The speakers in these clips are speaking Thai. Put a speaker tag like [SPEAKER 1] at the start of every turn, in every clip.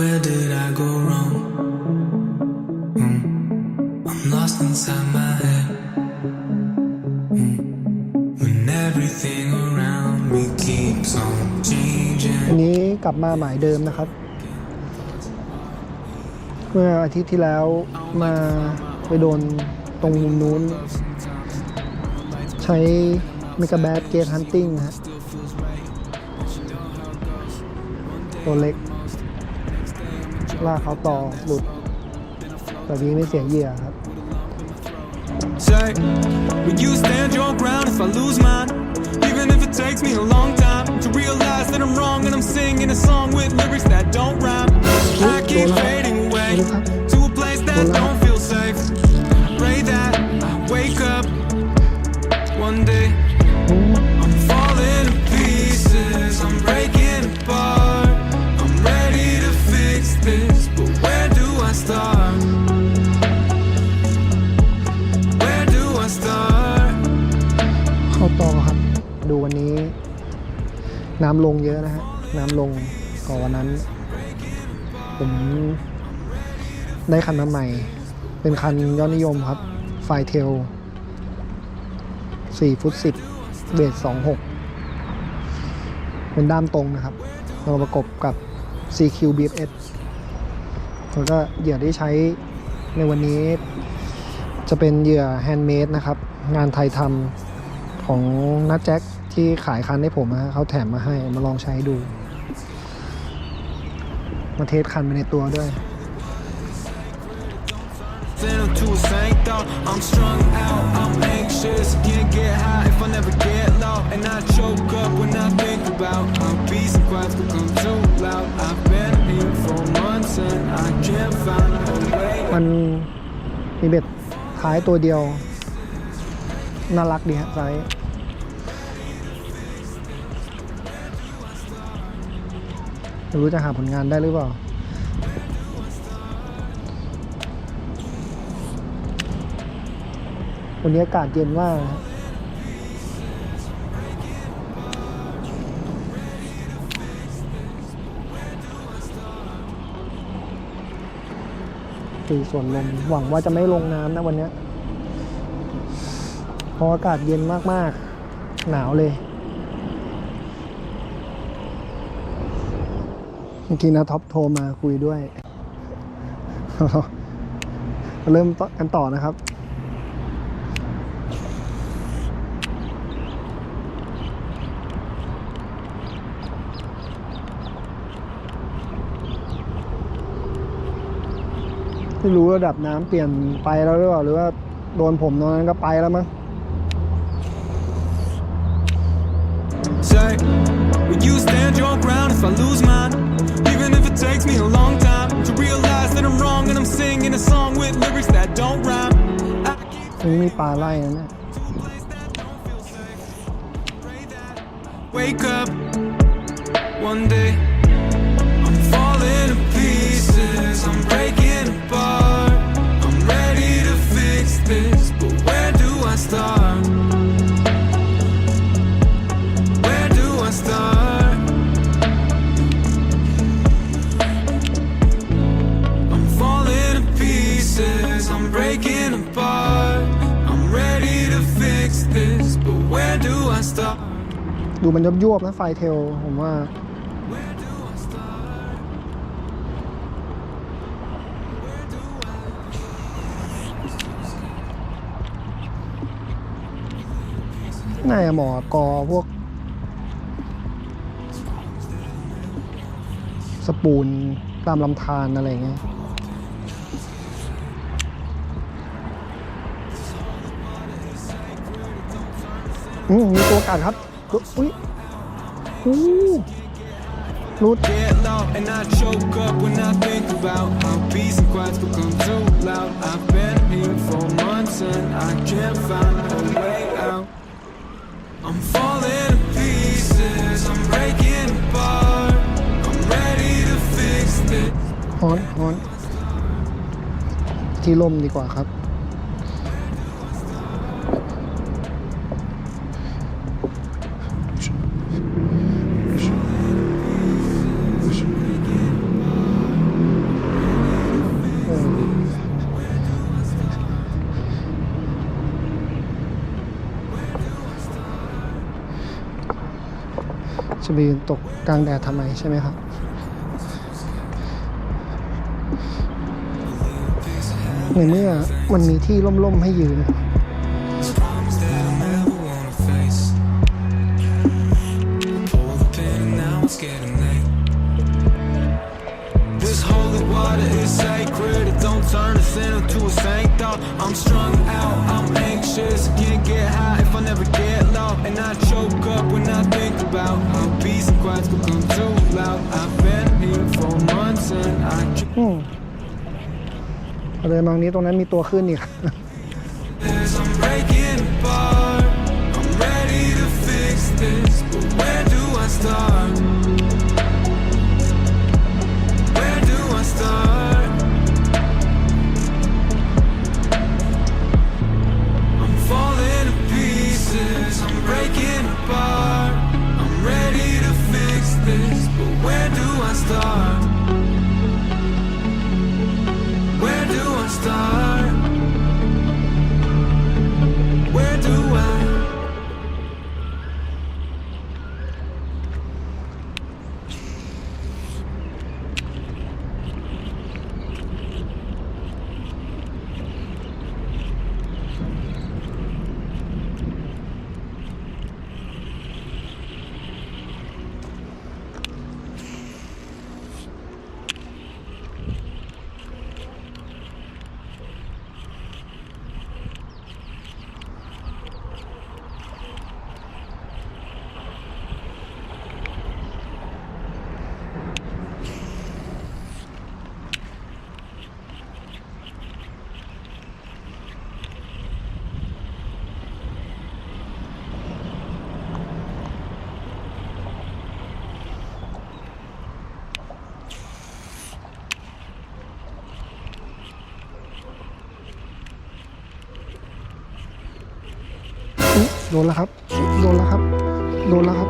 [SPEAKER 1] Where did I go wrong? Mm. I'm lost inside my head. Mm. When everything around me keeps on changing.
[SPEAKER 2] อันนี้กลับมาหมายเดิมนะครับ เมื่ออาทิตย์ที่แล้วมาไปโดนตรงมุมนู้น ใช้เมกาแบดเกตฮันติ n งนะฮะตัวเล็ก ล่ากเขาต่อหลุดแบบนี้ไม่เสียเหยื่อครับ
[SPEAKER 3] Say, will you stand your ground if I lose mine? Even if it takes me a long time to realize that I'm wrong and I'm singing a song with lyrics that don't rhyme. I keep fading away to
[SPEAKER 2] น้ำลงเยอะนะฮะ น้ำลงก่อนวันนั้น ผมได้คันมาใหม่ เป็นคันยอดนิยมครับ ไฟเทล4ฟุต10เบส26 เป็นด้ามตรงนะครับ เราประกบกับ CQ BFS แล้วก็เหยื่อที่ใช้ในวันนี้จะเป็นเหยื่อแฮนด์เมดนะครับ งานไทยทำของนัดแจ็ค ที่ขายคันให้ผมนะฮะเขาแถมมาให้มาลองใช้ดู มาเทสคันไปในตัวด้วย
[SPEAKER 3] Then to a saint thought I'm strung out, I'm anxious Can't get high if I never get low And I choke up when I think about How peace and quiet's become too loud I've been here for months and I can't find a way
[SPEAKER 2] มันมีเบ็ดท้ายตัวเดียว น่ารักดีฮะไซส์ ไม่รู้จะหาผลงานได้หรือเปล่า วันนี้อากาศเย็นมากนะฮะตีส่วนลมหวังว่าจะไม่ลงน้ำนะวันนี้เพราะอากาศเย็นมาก ๆ หนาวเลย มื่อกี้นะท็อปโทรมาคุยด้วย เริ่มกันต่อนะครับไม่รู้ระดับน้ำเปลี่ยนไปแล้วหรือเปล่าหรือว่าโดนผมตอนนั้นก็ไปแล้วมั้ง
[SPEAKER 3] Say, will you stand your ground if I lose mine? Even if it takes me a long time To realize that I'm wrong and I'm singing a song with lyrics that don't rhyme I keep
[SPEAKER 2] มันมีปลาไล่นะเนี่ย
[SPEAKER 3] Wake up one day. I'm falling to pieces. I'm breaking
[SPEAKER 2] ดูมันยบยวบนะไฟเทล ผมว่า น่าจะหมาะกับกอพวก สปูนตามลำธารอะไรเงี้ย มมีตัวกัดครับตัวอุ้ยอู้รุด
[SPEAKER 3] Get low and I choke up when I think about how peace and quiet's become too loud. I've been here for months and I can't find a way out. I'm falling to pieces, I'm breaking apart. I'm ready to fix this.
[SPEAKER 2] ฮอนฮอนที่ล่มดีกว่าครับ จะไปยืนตกกลางแดดทำไมใช่ไหมครับในเมื่อมันมีที่ร่มๆให้ยืน
[SPEAKER 1] Promise
[SPEAKER 2] เดินมาตรงนี้ตรงนั้นมีตัวขึ้นอีก
[SPEAKER 3] this. I'm breaking apart.
[SPEAKER 2] โดนแล้วครับ โดนแล้วครับ โดนแล้วครับ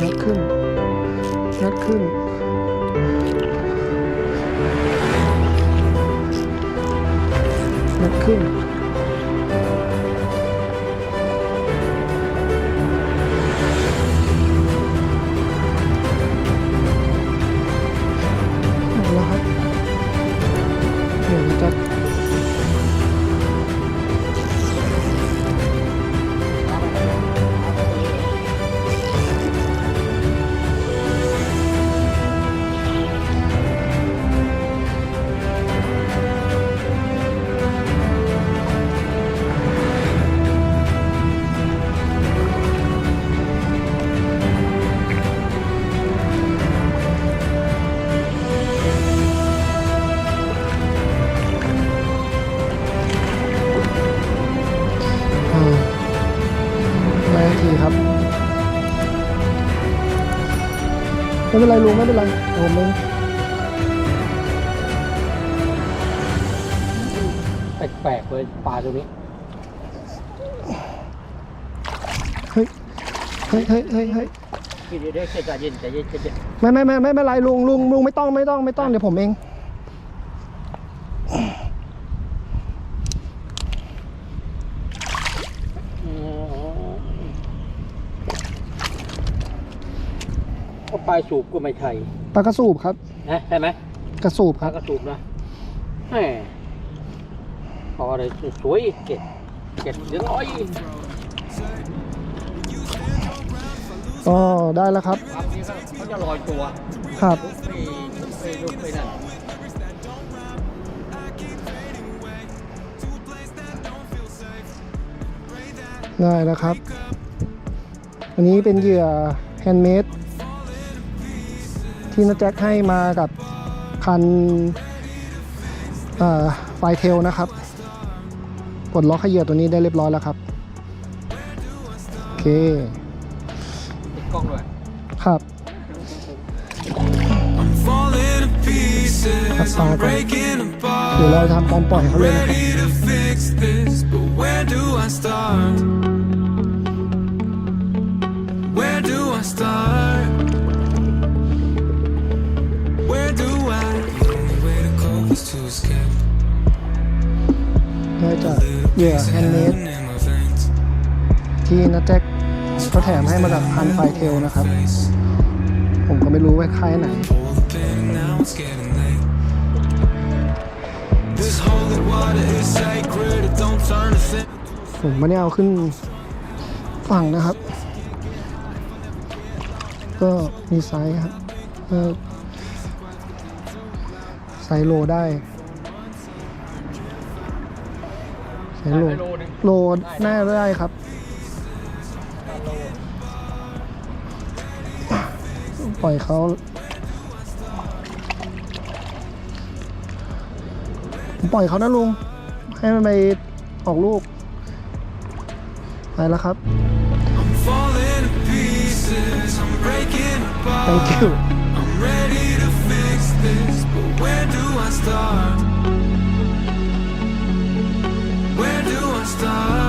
[SPEAKER 2] งัดขึ้น งัดขึ้น งัดขึ้น ไม่เป็นไรลุงไม่เป็นไรเดี๋ยวผมเอง
[SPEAKER 4] แปลกๆเลยปลาตัวนี้
[SPEAKER 2] เฮ้ย เฮ้ยเฮ้ยเฮ้ยเฮ้ย
[SPEAKER 4] เดี๋ยวเดี๋ยวใจเย็นใจเย็นใจเย็น
[SPEAKER 2] ไม่ไม่ไม่ไม่เป็นไรลุงลุงลุงไม่ต้องไม่ต้องไม่ต้องเดี๋ยวผมเอง
[SPEAKER 4] ก็ป ลายสูบก็ไม่ใช่
[SPEAKER 2] ปลากระสูบครับ
[SPEAKER 4] นะใช่ไหม
[SPEAKER 2] กระสูบ
[SPEAKER 4] ป
[SPEAKER 2] ค
[SPEAKER 4] ลา
[SPEAKER 2] รับ
[SPEAKER 4] กระสูบนะแหมพอเลยสวยๆเก็ดเก็ดเหลืองอ้อย
[SPEAKER 2] ก็ได้แล้วครับ
[SPEAKER 4] ครับนี่ก็เขาจะลอยตัว
[SPEAKER 2] ครับ
[SPEAKER 4] ลุกไปลุกไปลุกไปนั่น
[SPEAKER 2] ได้แล้วครับ อันนี้เป็นเหยื่อแฮนด์เมด ที่นาแจ็คให้มากับคันไฟเทลนะครับกดล็อกให้เหยื่อตัวนี้ได้เรียบร้อยแล้วครับ โอเค
[SPEAKER 4] ติดกล้องด้วย
[SPEAKER 2] ครับ
[SPEAKER 3] I'm falling to pieces.
[SPEAKER 2] Apart.
[SPEAKER 3] I'm breaking
[SPEAKER 2] เดี๋ยวเรา
[SPEAKER 3] apart.
[SPEAKER 2] ทำการปล่อยเขาเลยนะครับ เหยื่อแฮนด์เมดที่นาแจ็คเขาแถมให้มาจากพันไฟเทลนะครับ ผมก็ไม่รู้ว่าค่ายไหน ผมไม่ได้เอาขึ้นฝั่งนะครับ ก็มีไซส์ครับก็ไซส์โลได้ โห
[SPEAKER 4] ล
[SPEAKER 2] โลน่ได้ครับปล่อยเขาปล่อยเขานะลุง ให้มันไปออกลูก ไปแล้วครับ Thank you
[SPEAKER 1] I'm ready to fix this but where
[SPEAKER 2] do I start stars